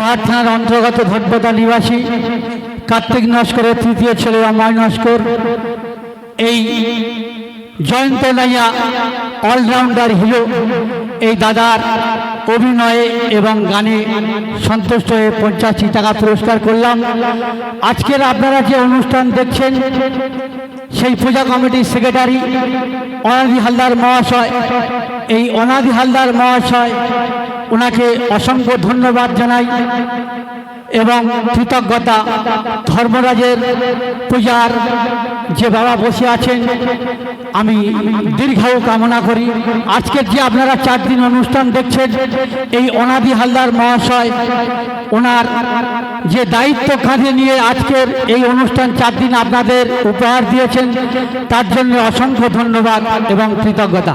ঘাট থানার অন্তর্গত ধর্মদা নিবাসী, কার্তিক নস্করের তৃতীয় ছেলে অময় নস্কর। এই জয়ন্ত নাইয়া অলরাউন্ডার হিরো, এই দাদার অভিনয়ে এবং গানে সন্তুষ্ট হয়ে পঞ্চাশটি টাকা পুরস্কার করলাম। আজকের আপনারা যে অনুষ্ঠান দেখছেন, সেই পূজা কমিটির সেক্রেটারি অনাদি হালদার মহাশয় এই অনাদি হালদার মহাশয় ওনাকে অসংখ্য ধন্যবাদ জানাই এবং কৃতজ্ঞতা ধর্মরাজের পূজার যে বাবা বসে আছেন, আমি দীর্ঘায়ু কামনা করি। আজকের যে আপনারা চার দিন অনুষ্ঠান দেখছেন, এই অনাদি হালদার মহাশয় ওনার যে দায়িত্ব কাঁধে নিয়ে আজকের এই অনুষ্ঠান চার দিন আপনাদের উপহার দিয়েছেন, তার জন্য অসংখ্য ধন্যবাদ এবং কৃতজ্ঞতা।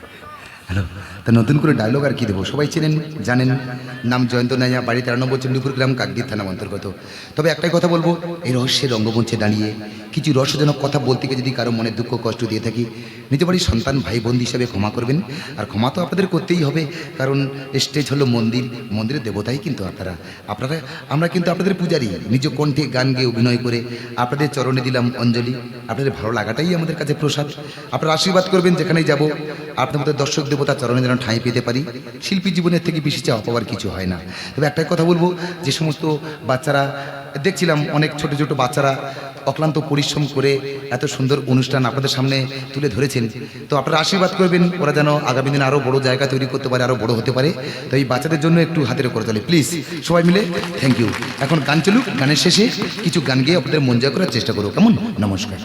হ্যালো। তা নতুন করে ডায়লগ আর কি দেবো? সবাই চেনেন, জানেন। নাম জয়ন্ত নাইয়া, বাড়ি তেরো নম্বর চণ্ডীপুর গ্রাম, কাকদ্বীপ থানা অন্তর্গত। তবে একটাই কথা বলব, এই রহস্যের রঙ্গমঞ্চে দাঁড়িয়ে কিছু রহস্যজনক কথা বলতে গিয়ে যদি কারও মনে দুঃখ, কষ্ট দিয়ে থাকি, নিজ বাড়ির সন্তান, ভাই বোন হিসাবে ক্ষমা করবেন। আর ক্ষমা তো আপনাদের করতেই হবে, কারণ স্টেজ হলো মন্দির। মন্দিরের দেবতাই কিন্তু আপনারা। আপনারা, আমরা কিন্তু আপনাদের পূজারি। নিজ কণ্ঠে গান গেয়ে অভিনয় করে আপনাদের চরণে দিলাম অঞ্জলি। আপনাদের ভালো লাগাটাই আমাদের কাছে প্রসাদ। আপনারা আশীর্বাদ করবেন, যেখানেই যাব। আপনার মতো দর্শক দেবতা চরণে যেন ঠাঁই পেতে পারি। শিল্পী জীবনের থেকে বেশি চাওয়া পাওয়ার কিছু হয় না। তবে একটাই কথা বলব, যে সমস্ত বাচ্চারা, দেখছিলাম অনেক ছোট ছোট বাচ্চারা অক্লান্ত পরিশ্রম করে এত সুন্দর অনুষ্ঠান আপনাদের সামনে তুলে ধরেছেন। তো আপনারা আশীর্বাদ করবেন, ওরা যেন আগামী দিনে আরও বড় জায়গা তৈরি করতে পারে আরও বড় হতে পারে। তো এই বাচ্চাদের জন্য একটু হাতের করে চলে। প্লিজ, সবাই মিলে থ্যাংক ইউ। এখন গান চলুক, গানের শেষে কিছু গান গিয়ে আপনাদের মন জয় করার চেষ্টা করো কেমন? নমস্কার।